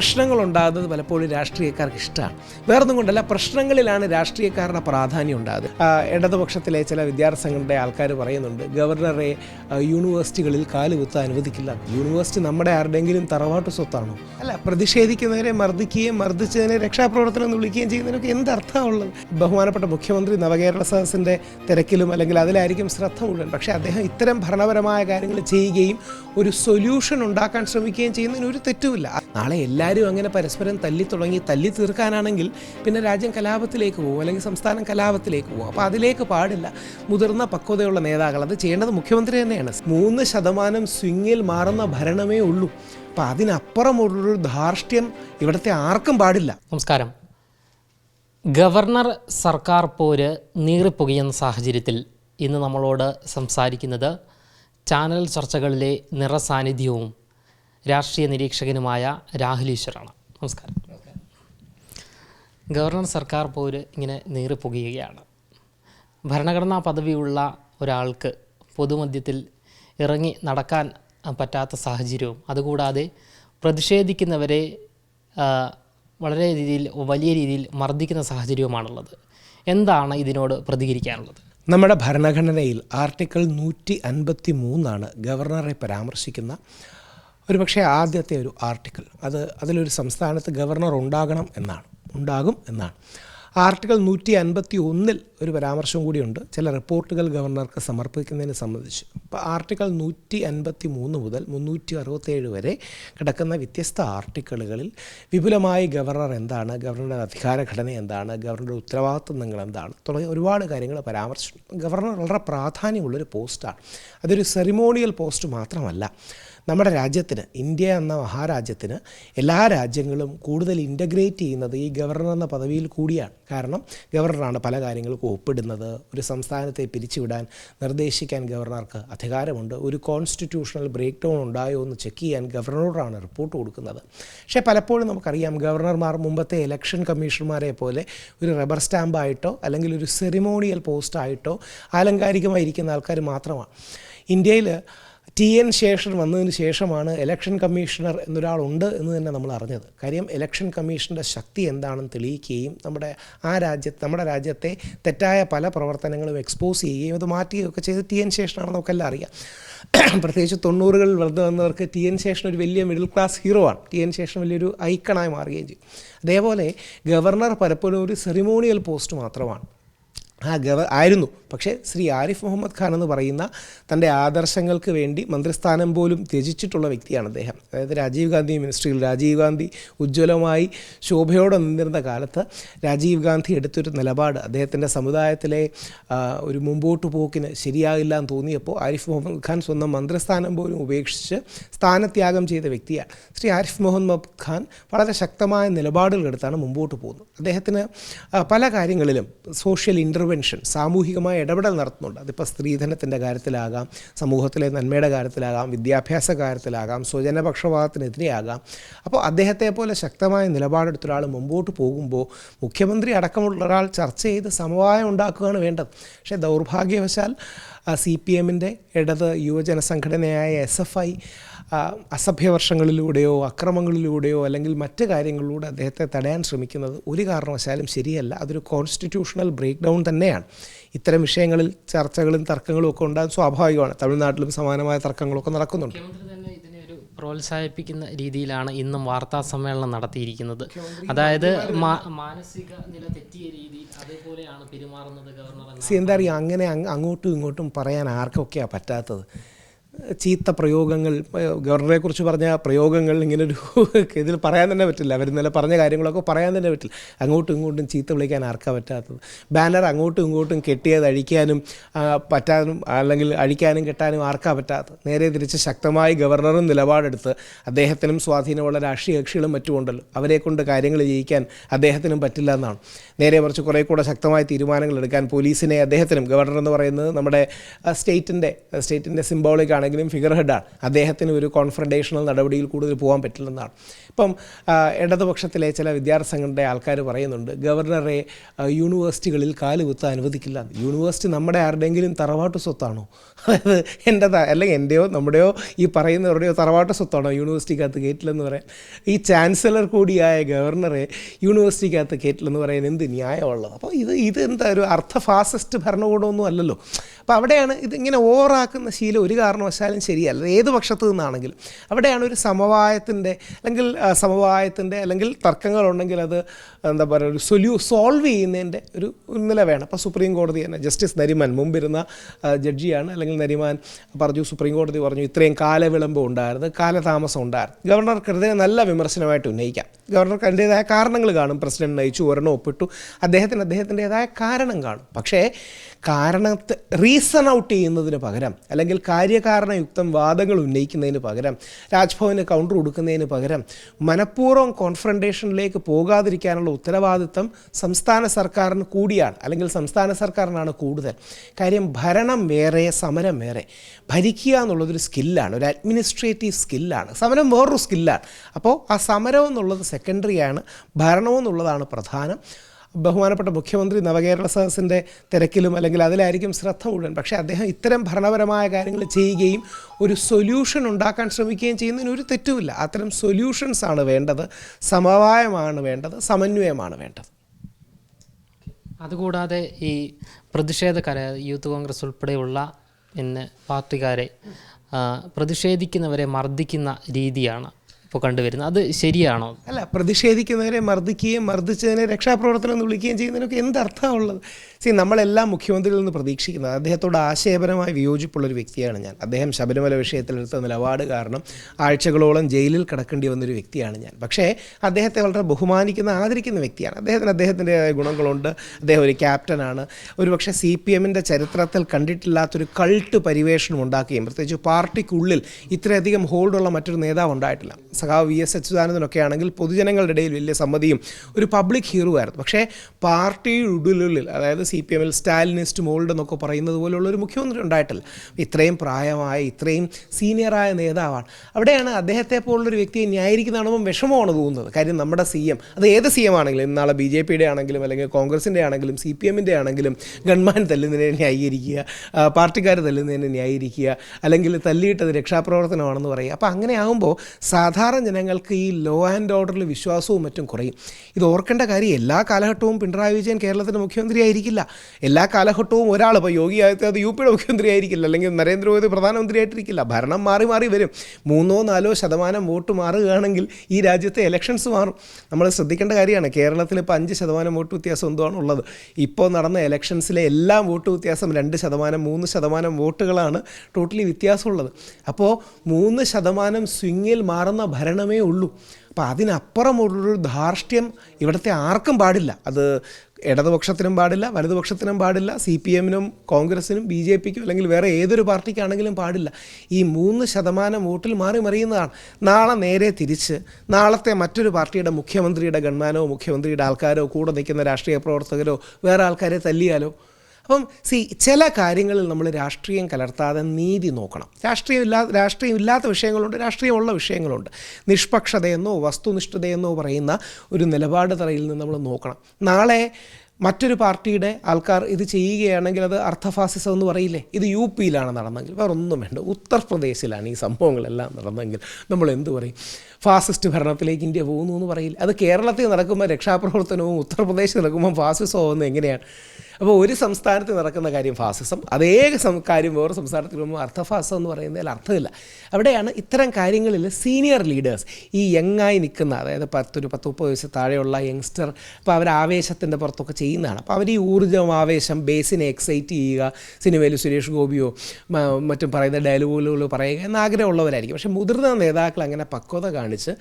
പ്രശ്നങ്ങൾ ഉണ്ടാകുന്നത് പലപ്പോഴും രാഷ്ട്രീയക്കാർക്ക് ഇഷ്ടമാണ്. വേറൊന്നും കൊണ്ടല്ല പ്രശ്നങ്ങളിലാണ് രാഷ്ട്രീയക്കാരുടെ പ്രാധാന്യം ഉണ്ടാകുന്നത്. ഇടതുപക്ഷത്തിലെ ചില വിദ്യാർത്ഥി സംഘടനയുടെ ആൾക്കാർ പറയുന്നുണ്ട് ഗവർണറെ യൂണിവേഴ്സിറ്റികളിൽ കാലുകുത്താൻ അനുവദിക്കില്ല. യൂണിവേഴ്സിറ്റി നമ്മുടെ ആരുടെയെങ്കിലും തറവാട്ട് സ്വത്താണോ? അല്ല പ്രതിഷേധിക്കുന്നവരെ മർദ്ദിക്കുകയും മർദ്ദിച്ചതിനെ രക്ഷാപ്രവർത്തനം എന്ന് വിളിക്കുകയും ചെയ്യുന്നതിനൊക്കെ എന്ത് അർത്ഥമുള്ളത് ബഹുമാനപ്പെട്ട മുഖ്യമന്ത്രി നവകേരള സദസ്സിന്റെ തിരക്കിലും അല്ലെങ്കിൽ അതിലായിരിക്കും ശ്രദ്ധ മുഴുവൻ പക്ഷേ അദ്ദേഹം ഇത്തരം ഭരണപരമായ കാര്യങ്ങൾ ചെയ്യുകയും ഒരു സൊല്യൂഷൻ ഉണ്ടാക്കാൻ ശ്രമിക്കുകയും ചെയ്യുന്നതിന് ഒരു തെറ്റുമില്ല. നാളെ എല്ലാവരും അങ്ങനെ പരസ്പരം തല്ലി തുടങ്ങി തല്ലി തീർക്കാനാണെങ്കിൽ പിന്നെ രാജ്യം കലാപത്തിലേക്ക് പോകും അല്ലെങ്കിൽ സംസ്ഥാനം കലാപത്തിലേക്ക് പോകും അപ്പോൾ അതിലേക്ക് പാടില്ല. മുതിർന്ന പക്വതയുള്ള നേതാക്കൾ അത് ചെയ്യേണ്ടത് മുഖ്യമന്ത്രി തന്നെയാണ്. മൂന്ന് ശതമാനം സ്വിങ്ങിൽ മാറുന്ന ഭരണമേ ഉള്ളൂ. അപ്പോൾ അതിനപ്പുറമുള്ളൊരു ധാർഷ്ട്യം ഇവിടുത്തെ ആർക്കും പാടില്ല. നമസ്കാരം. ഗവർണർ സർക്കാർ പോര് നീറിപ്പുകയെന്ന സാഹചര്യത്തിൽ ഇന്ന് നമ്മളോട് സംസാരിക്കുന്നത് ചാനൽ ചർച്ചകളിലെ നിറസാന്നിധ്യവും രാഷ്ട്രീയ നിരീക്ഷകനുമായ രാഹുൽ ഈശ്വറാണ് നമസ്കാരം. ഗവർണർ സർക്കാർ പോര് ഇങ്ങനെ നീറിപ്പുകയുകയാണ്. ഭരണഘടനാ പദവിയുള്ള ഒരാൾക്ക് പൊതുമധ്യത്തിൽ ഇറങ്ങി നടക്കാൻ പറ്റാത്ത സാഹചര്യവും അതുകൂടാതെ പ്രതിഷേധിക്കുന്നവരെ വളരെ രീതിയിൽ വലിയ രീതിയിൽ മർദ്ദിക്കുന്ന സാഹചര്യവുമാണുള്ളത്. എന്താണ് ഇതിനോട് പ്രതികരിക്കാനുള്ളത്? നമ്മുടെ ഭരണഘടനയിൽ ആർട്ടിക്കിൾ നൂറ്റി അൻപത്തി മൂന്നാണ് ഗവർണറെ പരാമർശിക്കുന്ന ഒരുപക്ഷെ ആദ്യത്തെ ഒരു ആർട്ടിക്കിൾ അത് അതിലൊരു സംസ്ഥാനത്ത് ഗവർണർ ഉണ്ടാകണം എന്നാണ് ഉണ്ടാകും എന്നാണ്. ആർട്ടിക്കിൾ നൂറ്റി അൻപത്തി ഒന്നിൽ ഒരു പരാമർശം കൂടിയുണ്ട് ചില റിപ്പോർട്ടുകൾ ഗവർണർക്ക് സമർപ്പിക്കുന്നതിനെ സംബന്ധിച്ച്. അപ്പോൾ ആർട്ടിക്കിൾ നൂറ്റി അൻപത്തി മൂന്ന് മുതൽ മുന്നൂറ്റി അറുപത്തേഴ് വരെ കിടക്കുന്ന വ്യത്യസ്ത ആർട്ടിക്കിളുകളിൽ വിപുലമായി ഗവർണർ എന്താണ് ഗവർണറുടെ അധികാരഘടന എന്താണ് ഗവർണറുടെ ഉത്തരവാദിത്വങ്ങൾ എന്താണ് തുടങ്ങിയ ഒരുപാട് കാര്യങ്ങൾ പരാമർശിച്ചു. ഗവർണർ വളരെ പ്രാധാന്യമുള്ളൊരു പോസ്റ്റാണ് അതൊരു സെറിമോണിയൽ പോസ്റ്റ് മാത്രമല്ല. നമ്മുടെ രാജ്യത്തിന് ഇന്ത്യ എന്ന മഹാരാജ്യത്തിന് എല്ലാ രാജ്യങ്ങളും കൂടുതൽ ഇന്റഗ്രേറ്റ് ചെയ്യുന്നത് ഈ ഗവർണർ എന്ന പദവിയിൽ കൂടിയാണ്. കാരണം ഗവർണറാണ് പല കാര്യങ്ങൾക്കും ഒപ്പിടുന്നത്. ഒരു സംസ്ഥാനത്തെ പിരിച്ചുവിടാൻ നിർദ്ദേശിക്കാൻ ഗവർണർക്ക് അധികാരമുണ്ട്. ഒരു കോൺസ്റ്റിറ്റ്യൂഷണൽ ബ്രേക്ക് ഡൗൺ ഉണ്ടായോ എന്ന് ചെക്ക് ചെയ്യാൻ ഗവർണറോടാണ് റിപ്പോർട്ട് കൊടുക്കുന്നത്. പക്ഷേ പലപ്പോഴും നമുക്കറിയാം ഗവർണർമാർ മുമ്പത്തെ ഇലക്ഷൻ കമ്മീഷണർമാരെ പോലെ ഒരു റബ്ബർ സ്റ്റാമ്പായിട്ടോ അല്ലെങ്കിൽ ഒരു സെറിമോണിയൽ പോസ്റ്റായിട്ടോ ആലങ്കാരികമായിരിക്കുന്ന ആൾക്കാർ മാത്രമാണ്. ഇന്ത്യയിൽ ടി എൻ ശേഷൻ വന്നതിന് ശേഷമാണ് ഇലക്ഷൻ കമ്മീഷണർ എന്നൊരാളുണ്ട് എന്ന് തന്നെ നമ്മൾ അറിഞ്ഞത്. കാര്യം ഇലക്ഷൻ കമ്മീഷന്റെ ശക്തി എന്താണെന്ന് തെളിയിക്കുകയും നമ്മുടെ ആ രാജ്യത്ത് നമ്മുടെ രാജ്യത്തെ തെറ്റായ പല പ്രവർത്തനങ്ങളും എക്സ്പോസ് ചെയ്യുകയും അത് മാറ്റുകയൊക്കെ ചെയ്ത് ടി എൻ ശേഷനാണെന്ന് നമുക്കെല്ലാം അറിയാം. പ്രത്യേകിച്ച് തൊണ്ണൂറുകളിൽ വളർന്നു വന്നവർക്ക് ടി എൻ ശേഷൻ ഒരു വലിയ മിഡിൽ ക്ലാസ് ഹീറോ ആണ്. ടി എൻ ശേഷൻ വലിയൊരു ഐക്കണായി മാറുകയും ചെയ്യും. അതേപോലെ ഗവർണർ പലപ്പോഴും ഒരു സെറിമോണിയൽ പോസ്റ്റ് മാത്രമാണ്. ആ ഗവ ആയിരുന്നു. പക്ഷേ ശ്രീ ആരിഫ് മുഹമ്മദ് ഖാൻ എന്ന് പറയുന്ന തന്റെ ആദർശങ്ങൾക്ക് വേണ്ടി മന്ത്രിസ്ഥാനം പോലും ത്യജിച്ചിട്ടുള്ള വ്യക്തിയാണ് അദ്ദേഹം. അതായത് രാജീവ് ഗാന്ധി മിനിസ്ട്രിയിൽ രാജീവ് ഗാന്ധി ഉജ്ജ്വലമായി ശോഭയോടെ നിന്നിരുന്ന കാലത്ത് രാജീവ് ഗാന്ധി എടുത്തൊരു നിലപാട് അദ്ദേഹത്തിന്റെ സമുദായത്തിലെ ഒരു മുമ്പോട്ട് പോക്കിന് ശരിയാകില്ല എന്ന് തോന്നിയപ്പോൾ ആരിഫ് മുഹമ്മദ് ഖാൻ സ്വന്തം മന്ത്രിസ്ഥാനം പോലും ഉപേക്ഷിച്ച് സ്ഥാനത്യാഗം ചെയ്ത വ്യക്തിയാണ്. ശ്രീ ആരിഫ് മുഹമ്മദ് ഖാൻ വളരെ ശക്തമായ നിലപാടുകളെടുത്താണ് മുമ്പോട്ട് പോകുന്നത്. അദ്ദേഹത്തിന് പല കാര്യങ്ങളിലും സോഷ്യൽ ഇന്റർവെൻഷൻ സാമൂഹികമായ ഇടപെടൽ നടത്തുന്നുണ്ട്. അതിപ്പോൾ സ്ത്രീധനത്തിന്റെ കാര്യത്തിലാകാം സമൂഹത്തിലെ നന്മയുടെ കാര്യത്തിലാകാം വിദ്യാഭ്യാസ കാര്യത്തിലാകാം സ്വജനപക്ഷപാതത്തിനെതിരെയാകാം. അപ്പോൾ അദ്ദേഹത്തെ പോലെ ശക്തമായ നിലപാടെടുത്ത ഒരാൾ മുമ്പോട്ട് പോകുമ്പോൾ മുഖ്യമന്ത്രി അടക്കമുള്ള ഒരാൾ ചർച്ച ചെയ്ത് സമവായം ഉണ്ടാക്കുകയാണ് വേണ്ടത്. പക്ഷേ ദൗർഭാഗ്യവശാൽ സി പി എമ്മിന്റെ ഇടത് യുവജന സംഘടനയായ എസ് എഫ് ഐ അസഭ്യവർഷങ്ങളിലൂടെയോ അക്രമങ്ങളിലൂടെയോ അല്ലെങ്കിൽ മറ്റ് കാര്യങ്ങളിലൂടെ അദ്ദേഹത്തെ തടയാൻ ശ്രമിക്കുന്നത് ഒരു കാരണവശാലും ശരിയല്ല. അതൊരു കോൺസ്റ്റിറ്റ്യൂഷണൽ ബ്രേക്ക് ഡൗൺ തന്നെയാണ്. ഇത്തരം വിഷയങ്ങളിൽ ചർച്ചകളും തർക്കങ്ങളും ഒക്കെ ഉണ്ടാകും സ്വാഭാവികമാണ്. തമിഴ്നാട്ടിലും സമാനമായ തർക്കങ്ങളൊക്കെ നടക്കുന്നുണ്ട്. പ്രോത്സാഹിപ്പിക്കുന്ന രീതിയിലാണ് ഇന്നും വാർത്താ സമ്മേളനം നടത്തിയിരിക്കുന്നത്. അതായത് മാനസിക നില തെറ്റിയ രീതി അതേപോലെയാണ് പെരുമാറുന്നത് ഗവർണർ സി എന്താ അറിയാം? അങ്ങനെ അങ്ങ് അങ്ങോട്ടും ഇങ്ങോട്ടും പറയാൻ ആർക്കൊക്കെയാണ് പറ്റാത്തത്? ചീത്ത പ്രയോഗങ്ങൾ ഗവർണറെ ഗവർണറെക്കുറിച്ച് പറഞ്ഞ പ്രയോഗങ്ങൾ ഇങ്ങനെ ഒരു ഇതിൽ പറയാൻ തന്നെ പറ്റില്ല. അവർ ഇന്നലെ പറഞ്ഞ കാര്യങ്ങളൊക്കെ പറയാൻ തന്നെ പറ്റില്ല. അങ്ങോട്ടും ഇങ്ങോട്ടും ചീത്ത വിളിക്കാൻ ആർക്കാ പറ്റാത്തത്? ബാനർ അങ്ങോട്ടും ഇങ്ങോട്ടും കെട്ടിയത് അഴിക്കാനും പറ്റാനും അല്ലെങ്കിൽ അഴിക്കാനും കെട്ടാനും ആർക്കാ പറ്റാത്തത്? നേരെ തിരിച്ച് ശക്തമായി ഗവർണറും നിലപാടെടുത്ത് അദ്ദേഹത്തിനും സ്വാധീനമുള്ള രാഷ്ട്രീയ കക്ഷികളും മറ്റുമുണ്ടല്ലോ അവരെ കൊണ്ട് കാര്യങ്ങൾ ജയിക്കാൻ അദ്ദേഹത്തിനും പറ്റില്ല എന്നാണ്. നേരെ കുറച്ച് കുറേ കൂടെ ശക്തമായ തീരുമാനങ്ങൾ എടുക്കാൻ പോലീസിനെ അദ്ദേഹത്തിനും ഗവർണർ എന്ന് പറയുന്നത് നമ്മുടെ സ്റ്റേറ്റിന്റെ സ്റ്റേറ്റിന്റെ സിംബോളിക് ആണെങ്കിലും ഫിഗർ ഹെഡാണ് അദ്ദേഹത്തിന് ഒരു കോൺഫ്രണ്ടേഷണൽ നടപടിയിൽ കൂടുതൽ പോകാൻ പറ്റില്ലെന്നാണ്. ഇപ്പം ഇടതുപക്ഷത്തിലെ ചില വിദ്യാർത്ഥി സംഘടനയുടെ ആൾക്കാർ പറയുന്നുണ്ട് ഗവർണറെ യൂണിവേഴ്സിറ്റികളിൽ കാലുകുത്താൻ അനുവദിക്കില്ല. യൂണിവേഴ്സിറ്റി നമ്മുടെ ആരുടെയെങ്കിലും തറവാട്ട് സ്വത്താണോ? അതായത് എന്റെ അല്ലെങ്കിൽ എന്റെയോ നമ്മുടെയോ ഈ പറയുന്നവരുടെയോ തറവാട്ട് സ്വത്താണോ യൂണിവേഴ്സിറ്റിക്കകത്ത് കയറ്റില്ലെന്ന് പറയാൻ? ഈ ചാൻസലർ കൂടിയായ ഗവർണറെ യൂണിവേഴ്സിറ്റിക്കകത്ത് കയറ്റില്ലെന്ന് പറയാൻ എന്ത് ന്യായമുള്ളത്? അപ്പോൾ ഇത് ഇത് എന്താ ഒരു അർത്ഥ ഫാസിസ്റ്റ് ഭരണകൂടമൊന്നും അല്ലല്ലോ. അപ്പോൾ അവിടെയാണ് ഇതിങ്ങനെ ഓവറാക്കുന്ന ശീലം ഒരു കാരണവശാലും ശരിയല്ല. ഏത് പക്ഷത്തു നിന്നാണെങ്കിലും അവിടെയാണ് ഒരു സമവായത്തിന്റെ അല്ലെങ്കിൽ സമവായത്തിന്റെ അല്ലെങ്കിൽ തർക്കങ്ങളുണ്ടെങ്കിൽ അത് എന്താ പറയുക ഒരു സൊല്യൂ സോൾവ് ചെയ്യുന്നതിന്റെ ഒരു നില വേണം. അപ്പോൾ സുപ്രീം കോടതി തന്നെ ജസ്റ്റിസ് നരിമാൻ മുമ്പിരുന്ന ജഡ്ജിയാണ് അല്ലെങ്കിൽ നരിമാൻ പറഞ്ഞു സുപ്രീം കോടതി പറഞ്ഞു ഇത്രയും കാലവിളമ്പ് ഉണ്ടായിരുന്നു കാലതാമസം ഉണ്ടായിരുന്നു. ഗവർണർക്കെതിരെ നല്ല വിമർശനമായിട്ട് ഉന്നയിക്കാം. ഗവർണർക്ക് അതിന്റേതായ കാരണങ്ങൾ കാണും. പ്രസിഡന്റ് നയിച്ചു ഒരെണ്ണം ഒപ്പിട്ടു. അദ്ദേഹത്തിന് അദ്ദേഹത്തിന്റെതായ കാരണം കാണും. പക്ഷേ കാരണത്തെ റീസൺ ഔട്ട് ചെയ്യുന്നതിന് പകരം അല്ലെങ്കിൽ കാര്യകാരണയുക്തം വാദങ്ങൾ ഉന്നയിക്കുന്നതിന് പകരം രാജ്ഭവന് കൗണ്ടർ കൊടുക്കുന്നതിന് പകരം മനഃപൂർവം കോൺഫ്രണ്ടേഷനിലേക്ക് പോകാതിരിക്കാനുള്ള ഉത്തരവാദിത്തം സംസ്ഥാന സർക്കാരിന് കൂടിയാണ് അല്ലെങ്കിൽ സംസ്ഥാന സർക്കാരിനാണ് കൂടുതൽ. കാര്യം ഭരണം വേറെ സമരം വേറെ. ഭരിക്കുക എന്നുള്ളതൊരു സ്കില്ലാണ് ഒരു അഡ്മിനിസ്ട്രേറ്റീവ് സ്കില്ലാണ് സമരം വേറൊരു സ്കില്ലാണ് അപ്പോൾ ആ സമരം എന്നുള്ളത് സെക്കൻഡറിയാണ് ഭരണം എന്നുള്ളതാണ് പ്രധാനം. ബഹുമാനപ്പെട്ട മുഖ്യമന്ത്രി നവകേരള സദസ്സിന്റെ തിരക്കിലും അല്ലെങ്കിൽ അതിലായിരിക്കും ശ്രദ്ധ മുഴുവൻ. പക്ഷേ അദ്ദേഹം ഇത്തരം ഭരണപരമായ കാര്യങ്ങൾ ചെയ്യുകയും ഒരു സൊല്യൂഷൻ ഉണ്ടാക്കാൻ ശ്രമിക്കുകയും ചെയ്യുന്നതിന് ഒരു തെറ്റുമില്ല. അത്തരം സൊല്യൂഷൻസ് ആണ് വേണ്ടത്. സമവായമാണ് വേണ്ടത്. സമന്വയമാണ് വേണ്ടത്. അതുകൂടാതെ ഈ പ്രതിഷേധക്കാരെ യൂത്ത് കോൺഗ്രസ് ഉൾപ്പെടെയുള്ള പിന്നെ പാർട്ടിക്കാരെ പ്രതിഷേധിക്കുന്നവരെ മർദ്ദിക്കുന്ന രീതിയാണ് ഇപ്പോൾ കണ്ടുവരുന്നത്. അത് ശരിയാണോ? അല്ല പ്രതിഷേധിക്കുന്നവരെ മർദ്ദിക്കുകയും മർദ്ദിച്ചതിനെ രക്ഷാപ്രവർത്തനം എന്ന് വിളിക്കുകയും ചെയ്യുന്നതിനൊക്കെ എന്തർത്ഥമുള്ളത് സി നമ്മളെല്ലാം മുഖ്യമന്ത്രിയിൽ നിന്ന് പ്രതീക്ഷിക്കുന്നത് അദ്ദേഹത്തോട് ആശയപരമായി വിയോജിപ്പുള്ളൊരു വ്യക്തിയാണ് ഞാൻ. അദ്ദേഹം ശബരിമല വിഷയത്തിലെടുത്ത നിലപാട് കാരണം ആഴ്ചകളോളം ജയിലിൽ കിടക്കേണ്ടി വന്നൊരു വ്യക്തിയാണ് ഞാൻ. പക്ഷേ അദ്ദേഹത്തെ വളരെ ബഹുമാനിക്കുന്ന ആദരിക്കുന്ന വ്യക്തിയാണ്. അദ്ദേഹത്തിന് അദ്ദേഹത്തിന്റെതായ ഗുണങ്ങളുണ്ട്. അദ്ദേഹം ഒരു ക്യാപ്റ്റനാണ്. ഒരുപക്ഷെ സി പി എമ്മിന്റെ ചരിത്രത്തിൽ കണ്ടിട്ടില്ലാത്തൊരു കൾട്ട് പരിവേഷണം ഉണ്ടാക്കുകയും പ്രത്യേകിച്ച് പാർട്ടിക്കുള്ളിൽ ഇത്രയധികം ഹോൾഡുള്ള മറ്റൊരു നേതാവ് ഉണ്ടായിട്ടില്ല. സഖാവ് വി എസ് അച്യുതാനന്ദനൊക്കെ ആണെങ്കിൽ പൊതുജനങ്ങളുടെ ഇടയിൽ വലിയ സമ്മതിയും ഒരു പബ്ലിക് ഹീറോ ആയിരുന്നു. പക്ഷേ പാർട്ടിയുടെ ഉള്ളിൽ അതായത് സി പി എമ്മിൽ സ്റ്റാലിനിസ്റ്റ് മോൾഡ് എന്നൊക്കെ പറയുന്നത് പോലുള്ള ഒരു മുഖ്യമന്ത്രി ഉണ്ടായിട്ടില്ല. ഇത്രയും പ്രായമായ ഇത്രയും സീനിയറായ നേതാവാണ്. അവിടെയാണ് അദ്ദേഹത്തെ പോലുള്ളൊരു വ്യക്തിയെ ന്യായീകരിക്കുന്നതാണെന്നും വിഷമമാണ് തോന്നുന്നത്. കാര്യം നമ്മുടെ സി എം അത് ഏത് സി എം ആണെങ്കിലും ഇന്നാളെ ബി ജെ പിയുടെ ആണെങ്കിലും അല്ലെങ്കിൽ കോൺഗ്രസിന്റെ ആണെങ്കിലും സി പി എമ്മിന്റെ ആണെങ്കിലും ഗൺമാൻ തല്ലുന്നതിനെ ന്യായീകരിക്കുക പാർട്ടിക്കാർ തല്ലുന്നതിനെ ന്യായീകരിക്കുക അല്ലെങ്കിൽ തല്ലിയിട്ടത് രക്ഷാപ്രവർത്തനമാണെന്ന് പറയുക. അപ്പോൾ അങ്ങനെ ആകുമ്പോൾ സാധാരണ ജനങ്ങൾക്ക് ഈ ലോ ആൻഡ് ഓർഡറിൽ വിശ്വാസവും മറ്റും കുറയും. ഇത് ഓർക്കേണ്ട കാര്യം എല്ലാ കാലഘട്ടവും പിണറായി വിജയൻ കേരളത്തിന്റെ മുഖ്യമന്ത്രി ആയിരിക്കില്ല എല്ലാ കാലഘട്ടവും ഒരാൾ ഇപ്പോൾ യോഗി ആദിത്യനാഥ് യു പിയുടെ മുഖ്യമന്ത്രി ആയിരിക്കില്ല അല്ലെങ്കിൽ നരേന്ദ്രമോദി പ്രധാനമന്ത്രി ആയിട്ടിരിക്കില്ല ഭരണം മാറി മാറി വരും. മൂന്നോ നാലോ ശതമാനം വോട്ട് മാറുകയാണെങ്കിൽ ഈ രാജ്യത്തെ ഇലക്ഷൻസ് മാറും. നമ്മൾ ശ്രദ്ധിക്കേണ്ട കാര്യമാണ് കേരളത്തിൽ ഇപ്പോൾ അഞ്ച് ശതമാനം വോട്ട് വ്യത്യാസം എന്തുവാണ് ഉള്ളത്? ഇപ്പോൾ നടന്ന ഇലക്ഷൻസിലെ എല്ലാ വോട്ട് വ്യത്യാസം രണ്ട് ശതമാനം മൂന്ന് ശതമാനം വോട്ടുകളാണ് ടോട്ടലി വ്യത്യാസമുള്ളത്. അപ്പോൾ മൂന്ന് ശതമാനം സ്വിങ്ങിൽ മാറുന്ന ഭരണമേ ഉള്ളൂ. അപ്പോൾ അതിനപ്പുറമുള്ളൊരു ധാർഷ്ട്യം ഇവിടുത്തെ ആർക്കും പാടില്ല. അത് ഇടതുപക്ഷത്തിനും പാടില്ല വലതുപക്ഷത്തിനും പാടില്ല സി പി എമ്മിനും കോൺഗ്രസിനും ബി ജെ പിക്കും അല്ലെങ്കിൽ വേറെ ഏതൊരു പാർട്ടിക്കാണെങ്കിലും പാടില്ല. ഈ മൂന്ന് ശതമാനം വോട്ടിൽ മാറി മറിയുന്നതാണ്. നാളെ നേരെ തിരിച്ച് നാളത്തെ മറ്റൊരു പാർട്ടിയുടെ മുഖ്യമന്ത്രിയുടെ ഗൺമാനോ മുഖ്യമന്ത്രിയുടെ ആൾക്കാരോ കൂടെ നിൽക്കുന്ന രാഷ്ട്രീയ പ്രവർത്തകരോ വേറെ ആൾക്കാരെ തല്ലിയാലോ? അപ്പം സി ചില കാര്യങ്ങളിൽ നമ്മൾ രാഷ്ട്രീയം കലർത്താതെ നീതി നോക്കണം. രാഷ്ട്രീയം ഇല്ലാ രാഷ്ട്രീയം ഇല്ലാത്ത വിഷയങ്ങളുണ്ട് രാഷ്ട്രീയമുള്ള വിഷയങ്ങളുണ്ട്. നിഷ്പക്ഷതയെന്നോ വസ്തുനിഷ്ഠതയെന്നോ പറയുന്ന ഒരു നിലപാട് തറയിൽ നിന്ന് നമ്മൾ നോക്കണം. നാളെ മറ്റൊരു പാർട്ടിയുടെ ആൾക്കാർ ഇത് ചെയ്യുകയാണെങ്കിൽ അത് അർത്ഥഫാസിസം എന്ന് പറയില്ലേ? ഇത് യു പിയിലാണ് നടന്നെങ്കിൽ വേറെ ഒന്നും വേണ്ട. ഉത്തർപ്രദേശിലാണ് ഈ സംഭവങ്ങളെല്ലാം നടന്നെങ്കിൽ നമ്മൾ എന്ത് പറയും? ഫാസിസ്റ്റ് ഭരണത്തിലേക്ക് ഇന്ത്യ പോകുന്നു എന്ന് പറയില്ല? അത് കേരളത്തിൽ നടക്കുമ്പോൾ രക്ഷാപ്രവർത്തനവും ഉത്തർപ്രദേശിൽ നടക്കുമ്പോൾ ഫാസിസം ആവുന്നത് എങ്ങനെയാണ്? അപ്പോൾ ഒരു സംസ്ഥാനത്ത് നടക്കുന്ന കാര്യം ഫാസിസം അതേ കാര്യം വേറെ സംസ്ഥാനത്തിൽ വരുമ്പോൾ അർത്ഥഫാസം എന്ന് പറയുന്നതിൽ അർത്ഥമില്ല. അവിടെയാണ് ഇത്തരം കാര്യങ്ങളിൽ സീനിയർ ലീഡേഴ്സ് ഈ യങ്ങായി നിൽക്കുന്ന അതായത് പത്തൊരു പത്ത് മുപ്പത് വയസ്സ് താഴെയുള്ള യങ്സ്റ്റർ അപ്പോൾ അവർ ആവേശത്തിന്റെ പുറത്തൊക്കെ ചെയ്യുന്നതാണ്. അപ്പോൾ അവർ ഈ ഊർജം ആവേശം ബേസിനെ എക്സൈറ്റ് ചെയ്യുക സിനിമയിൽ സുരേഷ് ഗോപിയോ മറ്റും പറയുന്ന ഡയലോഗുകൾ പറയുക എന്ന ആഗ്രഹമുള്ളവരായിരിക്കും പക്ഷേ മുതിർന്ന നേതാക്കൾ അങ്ങനെ പക്വത കാണിച്ച്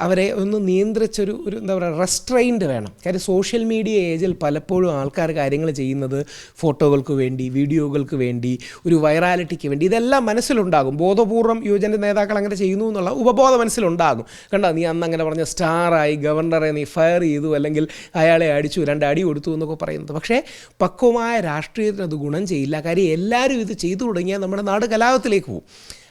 അവരെ ഒന്ന് നിയന്ത്രിച്ചൊരു ഒരു എന്താ പറയുക റെസ്ട്രെയിൻഡ് വേണം. കാര്യം സോഷ്യൽ മീഡിയ ഏജിൽ പലപ്പോഴും ആൾക്കാർ കാര്യങ്ങൾ ചെയ്യുന്നത് ഫോട്ടോകൾക്ക് വേണ്ടി വീഡിയോകൾക്ക് വേണ്ടി ഒരു വൈറാലിറ്റിക്ക് വേണ്ടി ഇതെല്ലാം മനസ്സിലുണ്ടാകും. ബോധപൂർവം യുവജന നേതാക്കൾ അങ്ങനെ ചെയ്യുന്നു എന്നുള്ള ഉപബോധ മനസ്സിലുണ്ടാകും. കണ്ടോ? നീ അന്ന് അങ്ങനെ പറഞ്ഞ സ്റ്റാറായി ഗവർണറെ നീ ഫയർ ചെയ്തു അല്ലെങ്കിൽ അയാളെ അടിച്ചു രണ്ടടി കൊടുത്തു എന്നൊക്കെ പറയുന്നത്. പക്ഷേ പക്വമായ രാഷ്ട്രീയത്തിന് അത് ഗുണം ചെയ്യില്ല. കാര്യം എല്ലാവരും ഇത് ചെയ്തു തുടങ്ങിയാൽ നമ്മുടെ നാട് കലാപത്തിലേക്ക് പോകും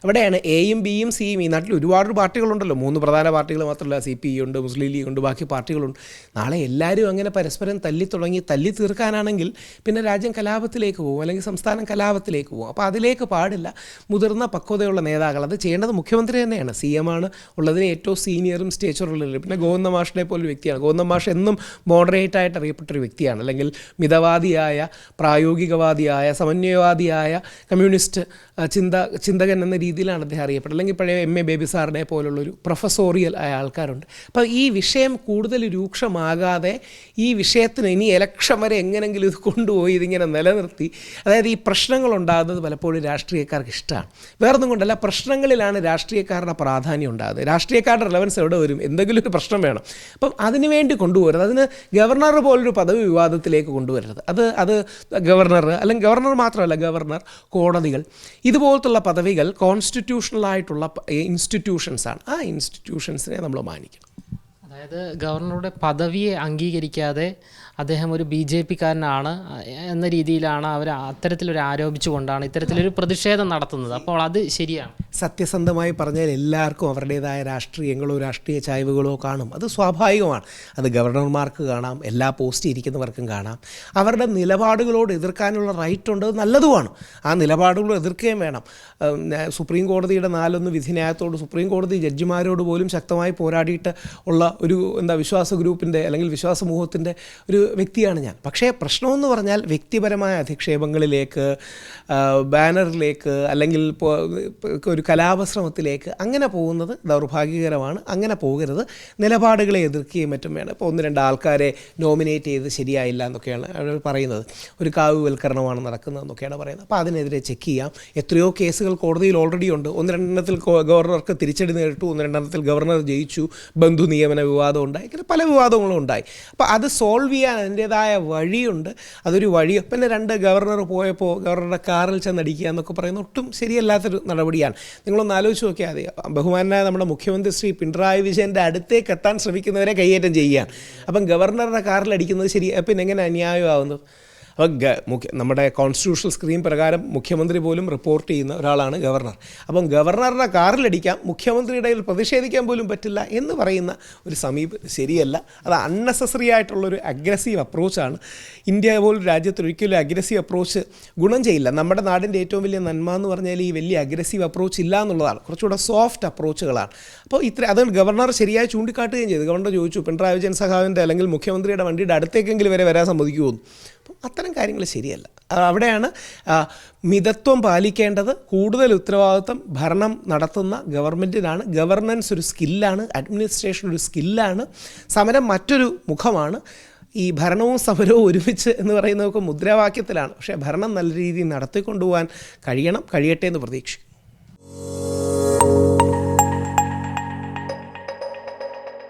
അവിടെയാണ് എയും ബിയും സിയും ഈ നാട്ടിൽ ഒരുപാട് പാർട്ടികളുണ്ടല്ലോ. മൂന്ന് പ്രധാന പാർട്ടികൾ മാത്രമല്ല സി പി ഉണ്ട് മുസ്ലിം ലീഗ് ഉണ്ട് ബാക്കി പാർട്ടികളുണ്ട്. നാളെ എല്ലാവരും അങ്ങനെ പരസ്പരം തല്ലി തുടങ്ങി തല്ലി തീർക്കാനാണെങ്കിൽ പിന്നെ രാജ്യം കലാപത്തിലേക്ക് പോകും അല്ലെങ്കിൽ സംസ്ഥാനം കലാപത്തിലേക്ക് പോകും. അപ്പോൾ അതിലേക്ക് പാടില്ല. മുതിർന്ന പക്വതയുള്ള നേതാക്കൾ അത് ചെയ്യേണ്ടത് മുഖ്യമന്ത്രി തന്നെയാണ്. സി എം ആണ് ഉള്ളതിന് ഏറ്റവും സീനിയറും സ്റ്റേച്ചറുള്ളത് പിന്നെ ഗോവിന്ദ മാഷിനെ പോലെ വ്യക്തിയാണ്. ഗോവിന്ദ മാഷ് എന്നും മോഡറേറ്റ് ആയിട്ട് അറിയപ്പെട്ടൊരു വ്യക്തിയാണ്. അല്ലെങ്കിൽ മിതവാദിയായ പ്രായോഗികവാദിയായ സമന്വയവാദിയായ കമ്മ്യൂണിസ്റ്റ് ചിന്ത ചിന്തകൻ എന്ന രീതിയിലാണ് അദ്ദേഹം അറിയപ്പെടുന്നത് അല്ലെങ്കിൽ പഴയ എം എ ബേബി സാറിനെ പോലുള്ളൊരു പ്രൊഫസോറിയൽ ആയ ആൾക്കാരുണ്ട്. അപ്പോൾ ഈ വിഷയം കൂടുതൽ രൂക്ഷമാകാതെ ഈ വിഷയത്തിന് ഇനി ഇലക്ഷൻ വരെ എങ്ങനെങ്കിലും ഇത് കൊണ്ടുപോയി ഇതിങ്ങനെ നിലനിർത്തി. അതായത് ഈ പ്രശ്നങ്ങൾ ഉണ്ടാകുന്നത് പലപ്പോഴും രാഷ്ട്രീയക്കാർക്ക് ഇഷ്ടമാണ് വേറൊന്നും കൊണ്ടല്ല പ്രശ്നങ്ങളിലാണ് രാഷ്ട്രീയക്കാരുടെ പ്രാധാന്യം ഉണ്ടാകുന്നത്. രാഷ്ട്രീയക്കാരുടെ റിലവൻസ് എവിടെ വരും? എന്തെങ്കിലും ഒരു പ്രശ്നം വേണം. അപ്പം അതിനുവേണ്ടി കൊണ്ടുപോകരുത് അതിന് ഗവർണർ പോലൊരു പദവി വിവാദത്തിലേക്ക് കൊണ്ടുവരരുത്. അത് അത് ഗവർണർ അല്ലെങ്കിൽ ഗവർണർ മാത്രമല്ല ഗവർണർ കോടതികൾ ഇതുപോലത്തുള്ള പദവികൾ കോൺസ്റ്റിറ്റ്യൂഷണലായിട്ടുള്ള ഇൻസ്റ്റിറ്റ്യൂഷൻസാണ് ആ ഇൻസ്റ്റിറ്റ്യൂഷൻസിനെ നമ്മൾ മാനിക്കണം. അതായത് ഗവർണറുടെ പദവിയെ അംഗീകരിക്കാതെ അദ്ദേഹം ഒരു ബി ജെ പിക്കാരനാണ് എന്ന രീതിയിലാണ് അവർ അത്തരത്തിലൊരു ആരോപിച്ചുകൊണ്ടാണ് ഇത്തരത്തിലൊരു പ്രതിഷേധം നടത്തുന്നത്. അപ്പോൾ അത് ശരിയാണ്. സത്യസന്ധമായി പറഞ്ഞാൽ എല്ലാവർക്കും അവരുടേതായ രാഷ്ട്രീയങ്ങളോ രാഷ്ട്രീയ ചായ്വുകളോ കാണും. അത് സ്വാഭാവികമാണ്. അത് ഗവർണർമാർക്ക് കാണാം എല്ലാ പോസ്റ്റ് ഇരിക്കുന്നവർക്കും കാണാം. അവരുടെ നിലപാടുകളോട് എതിർക്കാനുള്ള റൈറ്റ് ഉണ്ട് നല്ലതുമാണ്. ആ നിലപാടുകളോട് എതിർക്കുകയും വേണം. സുപ്രീം കോടതിയുടെ നാലൊന്ന് വിധിന്യായത്തോട് സുപ്രീം കോടതി ജഡ്ജിമാരോട് പോലും ശക്തമായി പോരാടിയിട്ട് ഉള്ള ഒരു എന്താ വിശ്വാസ ഗ്രൂപ്പിന്റെ അല്ലെങ്കിൽ വിശ്വാസ സമൂഹത്തിന്റെ ഒരു വ്യക്തിയാണ് ഞാൻ. പക്ഷേ പ്രശ്നമെന്ന് പറഞ്ഞാൽ വ്യക്തിപരമായ അധിക്ഷേപങ്ങളിലേക്ക് ബാനറിലേക്ക് അല്ലെങ്കിൽ ഒരു കലാപശ്രമത്തിലേക്ക് അങ്ങനെ പോകുന്നത് ദൗർഭാഗ്യകരമാണ്. അങ്ങനെ പോകരുത്. നിലപാടുകളെ എതിർക്കുകയും മറ്റും വേണം. ഇപ്പോൾ ഒന്ന് രണ്ട് ആൾക്കാരെ നോമിനേറ്റ് ചെയ്ത് ശരിയായില്ല എന്നൊക്കെയാണ് അവർ പറയുന്നത്. ഒരു നടക്കുന്നത് എന്നൊക്കെയാണ് പറയുന്നത്. അപ്പോൾ അതിനെതിരെ ചെക്ക് ചെയ്യാം. എത്രയോ കേസുകൾ കോടതിയിൽ ഓൾറെഡി ഉണ്ട്. ഒന്ന് രണ്ടെണ്ണത്തിൽ ഗവർണർക്ക് തിരിച്ചടി നേരിട്ടു. ഒന്ന് രണ്ടെണ്ണത്തിൽ ഗവർണർ ജയിച്ചു. ബന്ധു നിയമന വിവാദം ഉണ്ടായി. ഇങ്ങനെ പല വിവാദങ്ങളും ഉണ്ടായി. അപ്പോൾ അത് സോൾവ് ചെയ്യാൻ അതിന്റേതായ വഴിയുണ്ട്. അതൊരു വഴി. പിന്നെ രണ്ട് ഗവർണർ പോയപ്പോൾ ഗവർണറുടെ കാറിൽ ചെന്നടിക്കുക എന്നൊക്കെ പറയുന്നത് ഒട്ടും ശരിയല്ലാത്തൊരു നടപടിയാണ്. നിങ്ങളൊന്ന് ആലോചിച്ച് നോക്കിയാൽ മതി. ബഹുമാനായ നമ്മുടെ മുഖ്യമന്ത്രി ശ്രീ പിണറായി വിജയന്റെ അടുത്തേക്ക് എത്താൻ ശ്രമിക്കുന്നവരെ കൈയേറ്റം ചെയ്യുകയാണ്. അപ്പം ഗവർണറുടെ കാറിൽ അടിക്കുന്നത് ശരി. പിന്നെ എങ്ങനെ അന്യായമാവുന്നത് അപ്പോൾ നമ്മുടെ കോൺസ്റ്റിറ്റ്യൂഷണൽ സ്ക്രീൻ പ്രകാരം മുഖ്യമന്ത്രി പോലും റിപ്പോർട്ട് ചെയ്യുന്ന ഒരാളാണ് ഗവർണർ അപ്പം ഗവർണറുടെ കാറിലടിക്കാം മുഖ്യമന്ത്രിയുടെ പ്രതിഷേധിക്കാൻ പോലും പറ്റില്ല എന്ന് പറയുന്ന ഒരു സമീപം ശരിയല്ല. അത് അൺനെസസറി ആയിട്ടുള്ളൊരു അഗ്രസീവ് അപ്രോച്ചാണ് ഇന്ത്യ പോലും രാജ്യത്ത് ഒരിക്കലും അഗ്രസീവ് അപ്രോച്ച് ഗുണം ചെയ്യില്ല. നമ്മുടെ നാടിന്റെ ഏറ്റവും വലിയ നന്മ എന്ന് പറഞ്ഞാൽ ഈ വലിയ അഗ്രസീവ് അപ്രോച്ച് ഇല്ല എന്നുള്ളതാണ്. കുറച്ചുകൂടെ സോഫ്റ്റ് അപ്രോച്ചുകളാണ് അപ്പോൾ ഇത്ര അത് ഗവർണർ ശരിയായി ചൂണ്ടിക്കാട്ടുകയും ചെയ്തു. ഗവർണർ ചോദിച്ചു പിണറായി വിജയൻ സഖാവിന്റെ അല്ലെങ്കിൽ മുഖ്യമന്ത്രിയുടെ വണ്ടിയുടെ അടുത്തേക്കെങ്കിലും വരെ വരാൻ സമ്മതിക്കുമോ അപ്പം അത്തരം കാര്യങ്ങൾ ശരിയല്ല. അവിടെയാണ് മിതത്വം പാലിക്കേണ്ടത് കൂടുതൽ ഉത്തരവാദിത്വം ഭരണം നടത്തുന്ന ഗവൺമെന്റിനാണ് ഗവർണൻസ് ഒരു സ്കില്ലാണ് അഡ്മിനിസ്ട്രേഷൻ ഒരു സ്കില്ലാണ് സമരം മറ്റൊരു മുഖമാണ്. ഈ ഭരണവും സമരവും ഒരുമിച്ച് എന്ന് പറയുന്നതൊക്കെ മുദ്രാവാക്യത്തിലാണ്. പക്ഷേ ഭരണം നല്ല രീതിയിൽ നടത്തിക്കൊണ്ടുപോകാൻ കഴിയണം കഴിയട്ടെ എന്ന് പ്രതീക്ഷിക്കും